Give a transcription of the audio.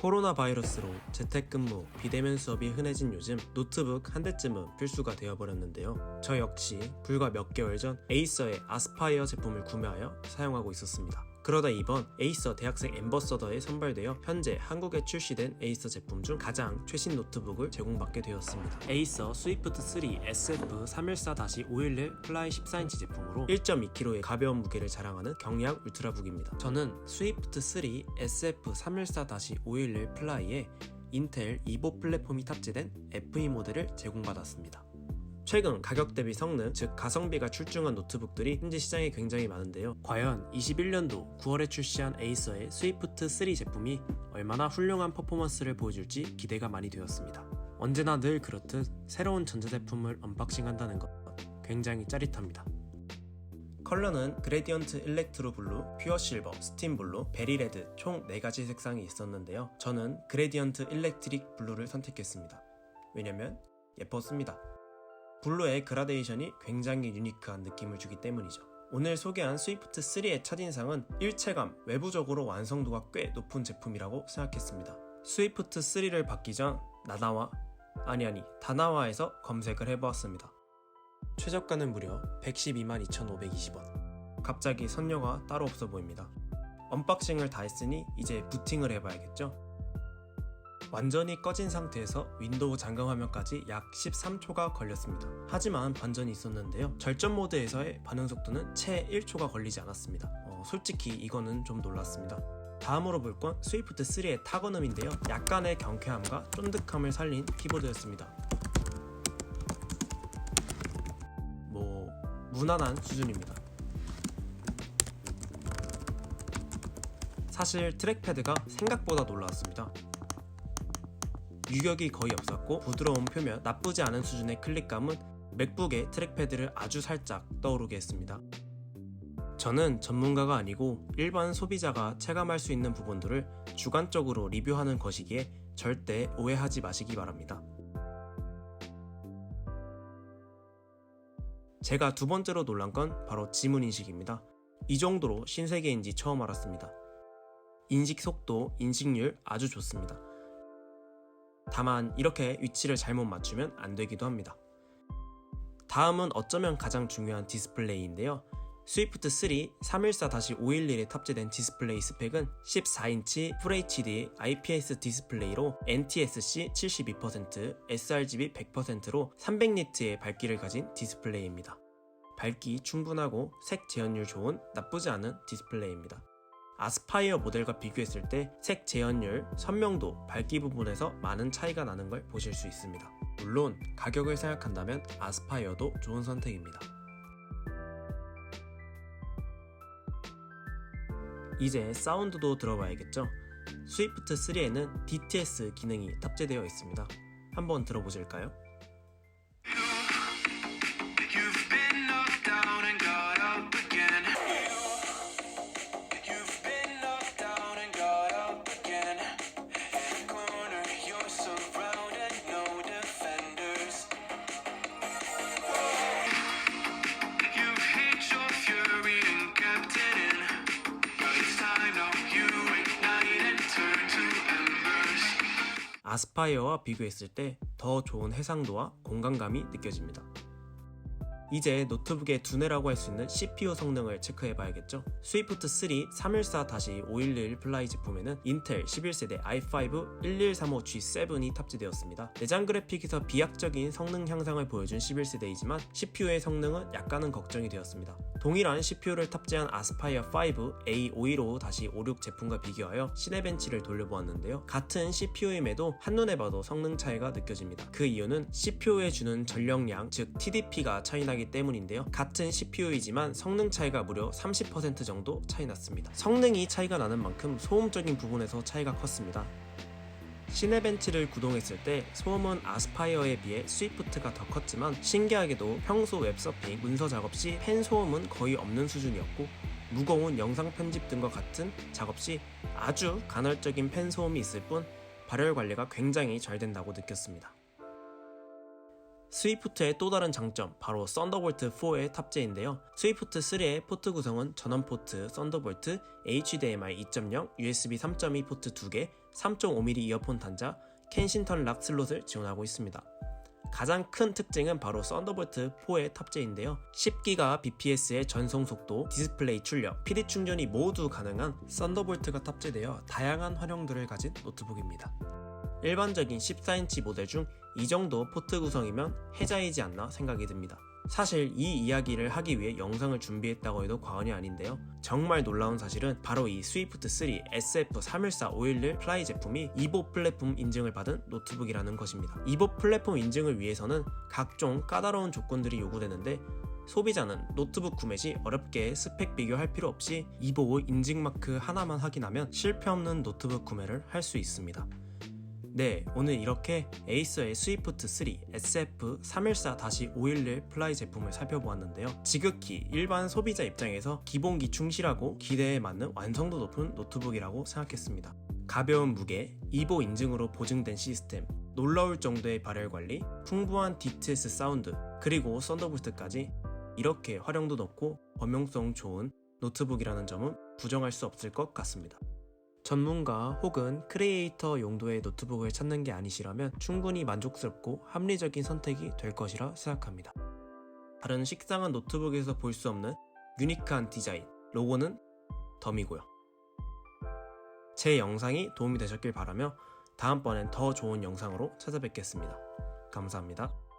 코로나 바이러스로 재택근무, 비대면 수업이 흔해진 요즘 노트북 한 대쯤은 필수가 되어버렸는데요. 저 역시 불과 몇 개월 전 에이서의 아스파이어 제품을 구매하여 사용하고 있었습니다. 그러다 이번 에이서 대학생 엠버서더에 선발되어 현재 한국에 출시된 에이서 제품 중 가장 최신 노트북을 제공받게 되었습니다. 에이서 스위프트 3 SF314-511 플라이 14인치 제품으로 1.2kg의 가벼운 무게를 자랑하는 경량 울트라북입니다. 저는 스위프트 3 SF314-511 플라이에 인텔 이보 플랫폼이 탑재된 FE 모델을 제공받았습니다. 최근 가격 대비 성능, 즉 가성비가 출중한 노트북들이 현재 시장에 굉장히 많은데요. 과연 21년도 9월에 출시한 에이서의 스위프트 3 제품이 얼마나 훌륭한 퍼포먼스를 보여줄지 기대가 많이 되었습니다. 언제나 늘 그렇듯 새로운 전자제품을 언박싱한다는 것 굉장히 짜릿합니다. 컬러는 그레디언트 일렉트로 블루, 퓨어 실버, 스팀 블루, 베리 레드 총 4가지 색상이 있었는데요. 저는 그레디언트 일렉트릭 블루를 선택했습니다. 왜냐면 예뻤습니다. 블루의 그라데이션이 굉장히 유니크한 느낌을 주기 때문이죠. 오늘 소개한 스위프트 3의 첫인상은 일체감, 외부적으로 완성도가 꽤 높은 제품이라고 생각했습니다. 스위프트 3를 받기 전 나나와 아니 아니 다나와에서 검색을 해보았습니다. 최저가는 무려 112만 2,520원. 갑자기 선녀가 따로 없어 보입니다. 언박싱을 다 했으니 이제 부팅을 해봐야겠죠? 완전히 꺼진 상태에서 윈도우 잠금 화면까지 약 13초가 걸렸습니다. 하지만 반전이 있었는데요. 절전 모드에서의 반응 속도는 채 1초가 걸리지 않았습니다. 어, 솔직히 이거는 좀 놀랐습니다. 다음으로 볼 건 스위프트 3의 타건음인데요. 약간의 경쾌함과 쫀득함을 살린 키보드였습니다. 뭐 무난한 수준입니다. 사실 트랙패드가 생각보다 놀라웠습니다. 유격이 거의 없었고 부드러운 표면, 나쁘지 않은 수준의 클릭감은 맥북의 트랙패드를 아주 살짝 떠오르게 했습니다. 저는 전문가가 아니고 일반 소비자가 체감할 수 있는 부분들을 주관적으로 리뷰하는 것이기에 절대 오해하지 마시기 바랍니다. 제가 두 번째로 놀란 건 바로 지문 인식입니다. 이 정도로 신세계인지 처음 알았습니다. 인식 속도, 인식률 아주 좋습니다. 다만 이렇게 위치를 잘못 맞추면 안 되기도 합니다. 다음은 어쩌면 가장 중요한 디스플레이인데요. 스위프트 3 314-511에 탑재된 디스플레이 스펙은 14인치 FHD IPS 디스플레이로 NTSC 72%, sRGB 100%로 300니트의 밝기를 가진 디스플레이입니다. 밝기 충분하고 색 재현율 좋은 나쁘지 않은 디스플레이입니다. 아스파이어 모델과 비교했을 때 색 재현율, 선명도, 밝기 부분에서 많은 차이가 나는 걸 보실 수 있습니다. 물론 가격을 생각한다면 아스파이어도 좋은 선택입니다. 이제 사운드도 들어봐야겠죠? 스위프트 3에는 DTS 기능이 탑재되어 있습니다. 한번 들어보실까요? 아스파이어와 비교했을 때 더 좋은 해상도와 공간감이 느껴집니다. 이제 노트북의 두뇌라고 할 수 있는 CPU 성능을 체크해 봐야겠죠. 스위프트 3 314-511 플라이 제품에는 인텔 11세대 i5 1135G7이 탑재되었습니다. 내장 그래픽에서 비약적인 성능 향상을 보여준 11세대이지만 CPU의 성능은 약간은 걱정이 되었습니다. 동일한 CPU를 탑재한 아스파이어 5 A515-56 제품과 비교하여 시네벤치를 돌려보았는데요. 같은 CPU임에도 한눈에 봐도 성능 차이가 느껴집니다. 그 이유는 CPU에 주는 전력량, 즉 TDP가 차이 나기 때문인데요. 같은 CPU이지만 성능 차이가 무려 30% 정도 차이 났습니다. 성능이 차이가 나는 만큼 소음적인 부분에서 차이가 컸습니다. 시네벤치를 구동했을 때 소음은 아스파이어에 비해 스위프트가 더 컸지만 신기하게도 평소 웹서핑, 문서 작업 시 펜 소음은 거의 없는 수준이었고 무거운 영상 편집 등과 같은 작업 시 아주 간헐적인 펜 소음이 있을 뿐 발열 관리가 굉장히 잘 된다고 느꼈습니다. 스위프트의 또 다른 장점 바로 썬더볼트 4의 탑재인데요. 스위프트 3의 포트 구성은 전원 포트, 썬더볼트, HDMI 2.0, USB 3.2 포트 2개, 3.5mm 이어폰 단자 켄싱턴 락 슬롯을 지원하고 있습니다. 가장 큰 특징은 바로 썬더볼트 4의 탑재인데요. 10기가 bps의 전송 속도, 디스플레이 출력, PD 충전이 모두 가능한 썬더볼트가 탑재되어 다양한 활용도를 가진 노트북입니다. 일반적인 14인치 모델 중 이 정도 포트 구성이면 해자이지 않나 생각이 듭니다. 사실 이 이야기를 하기 위해 영상을 준비했다고 해도 과언이 아닌데요. 정말 놀라운 사실은 바로 이 스위프트 3 SF314511 플라이 제품이 이보 플랫폼 인증을 받은 노트북이라는 것입니다. 이보 플랫폼 인증을 위해서는 각종 까다로운 조건들이 요구되는데 소비자는 노트북 구매 시 어렵게 스펙 비교할 필요 없이 이보 인증 마크 하나만 확인하면 실패 없는 노트북 구매를 할 수 있습니다. 네, 오늘 이렇게 에이서의 스위프트 3 SF314-511 플라이 제품을 살펴보았는데요. 지극히 일반 소비자 입장에서 기본기 충실하고 기대에 맞는 완성도 높은 노트북이라고 생각했습니다. 가벼운 무게, 이보 인증으로 보증된 시스템, 놀라울 정도의 발열 관리, 풍부한 DTS 사운드, 그리고 썬더볼트까지 이렇게 활용도 높고 범용성 좋은 노트북이라는 점은 부정할 수 없을 것 같습니다. 전문가 혹은 크리에이터 용도의 노트북을 찾는 게 아니시라면 충분히 만족스럽고 합리적인 선택이 될 것이라 생각합니다. 다른 식상한 노트북에서 볼 수 없는 유니크한 디자인, 로고는 덤이고요. 제 영상이 도움이 되셨길 바라며 다음번엔 더 좋은 영상으로 찾아뵙겠습니다. 감사합니다.